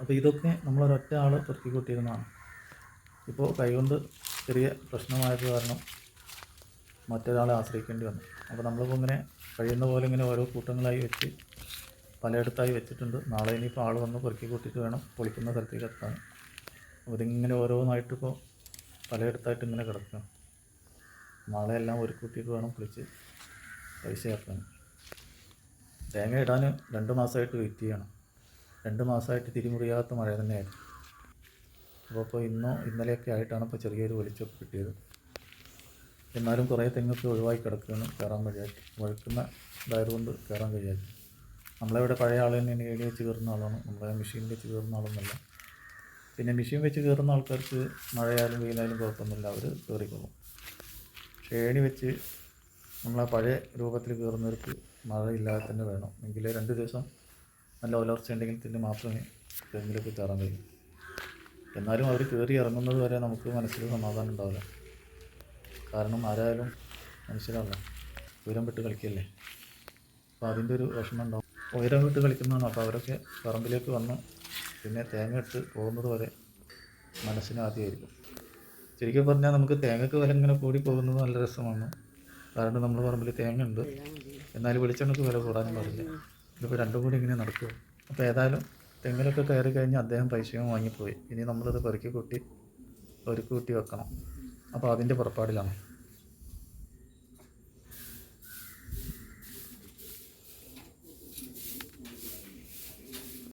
അപ്പോൾ ഇതൊക്കെ നമ്മളൊരൊറ്റ ആൾ പെറുക്കി കൂട്ടിയിരുന്നതാണ് ഇപ്പോൾ കൈകൊണ്ട് ചെറിയ പ്രശ്നമായത് കാരണം മറ്റൊരാളെ ആശ്രയിക്കേണ്ടി വന്നു. അപ്പോൾ നമ്മളിപ്പോൾ ഇങ്ങനെ കഴിയുന്ന പോലെ ഇങ്ങനെ ഓരോ കൂട്ടങ്ങളായി വെച്ച് പലയിടത്തായി വെച്ചിട്ടുണ്ട്. നാളെ ഇനിയിപ്പോൾ ആൾ വന്ന് പെറുക്കി കൂട്ടിയിട്ട് വേണം പൊളിക്കുന്ന സ്ഥലത്തേക്ക് എത്താൻ. അപ്പോൾ ഇതിങ്ങനെ ഓരോന്നായിട്ട് ഇപ്പോൾ പലയിടത്തായിട്ട് ഇങ്ങനെ കിടക്കുക നാളെ എല്ലാം ഒരു കൂട്ടിയിട്ട് വേണം പൊളിച്ച് പൈസ പൈസയാക്കാൻ തേങ്ങ ഇടാൻ രണ്ട് മാസമായിട്ട് വെയിറ്റ് ചെയ്യണം. രണ്ട് മാസമായിട്ട് തിരിമുറിയാത്ത മഴ തന്നെയായിരുന്നു. അപ്പോൾ ഇപ്പോൾ ഇന്നോ ഇന്നലെയൊക്കെ ആയിട്ടാണ് ഇപ്പോൾ ചെറിയൊരു വെളിച്ചമൊക്കെ കിട്ടിയത്. എന്നാലും കുറേ തെങ്ങൊക്കെ ഒഴിവായി കിടക്കുകയാണ് കയറാൻ കഴിയാത്ത വഴുക്കുന്ന ഇതായതുകൊണ്ട് കയറാൻ കഴിയാത്ത. നമ്മളിവിടെ പഴയ ആൾ തന്നെയാണ് ഏണി വെച്ച് കയറുന്ന ആളാണ്. നമ്മളെ മെഷീൻ വെച്ച് കയറുന്ന ആളൊന്നുമല്ല. പിന്നെ മെഷീൻ വെച്ച് കയറുന്ന ആൾക്കാർക്ക് മഴയായാലും വെയിലായാലും കുഴപ്പമൊന്നുമില്ല. അവർ കയറിക്കോളും. പക്ഷേ ഏണി വെച്ച് നമ്മളാ പഴയ രൂപത്തിൽ കയറുന്നവർക്ക് മഴയില്ലാതെ തന്നെ വേണം. എങ്കിലേ രണ്ട് ദിവസം നല്ല ഒലർച്ച ഉണ്ടെങ്കിൽ തന്നെ മാത്രമേ തെങ്ങിലൊക്കെ കയറാൻ കഴിയൂ. എന്നാലും അവർ കയറി ഇറങ്ങുന്നത് വരെ നമുക്ക് മനസ്സിൽ സമാധാനം ഉണ്ടാവില്ല. കാരണം ആരായാലും മനുഷ്യരാണല്ലോ ഉയരം വിട്ട് കളിക്കല്ലേ? അപ്പോൾ അതിന്റെ ഒരു വിഷമം ഉണ്ടാവും. ഉയരം വിട്ട് കളിക്കുന്നതാണ്. അപ്പോൾ അവരൊക്കെ പറമ്പിലേക്ക് വന്ന് പിന്നെ തേങ്ങ ഇട്ട് പോകുന്നത് വരെ മനസ്സിന് ആദ്യമായിരിക്കും. ശരിക്കും പറഞ്ഞാൽ നമുക്ക് തേങ്ങക്ക് വില ഇങ്ങനെ കൂടി പോകുന്നത് നല്ല രസമാണ്. കാരണം നമ്മൾ പറമ്പിൽ തേങ്ങ ഉണ്ട്. എന്നാലും വെളിച്ചെണ്ണക്ക് വില കൂടാനും പാടില്ല. ഇതിപ്പോൾ രണ്ടും കൂടി ഇങ്ങനെ നടക്കുക അപ്പോൾ ഏതായാലും തെങ്ങിലൊക്കെ കയറി കഴിഞ്ഞ് അദ്ദേഹം പൈസയും വാങ്ങിപ്പോയി. ഇനി നമ്മളിത് പെറുക്കി കൂട്ടി ഒരുക്കി കൂട്ടി വെക്കണം. അപ്പോൾ അതിന്റെ പുറപ്പാടിലാണ്.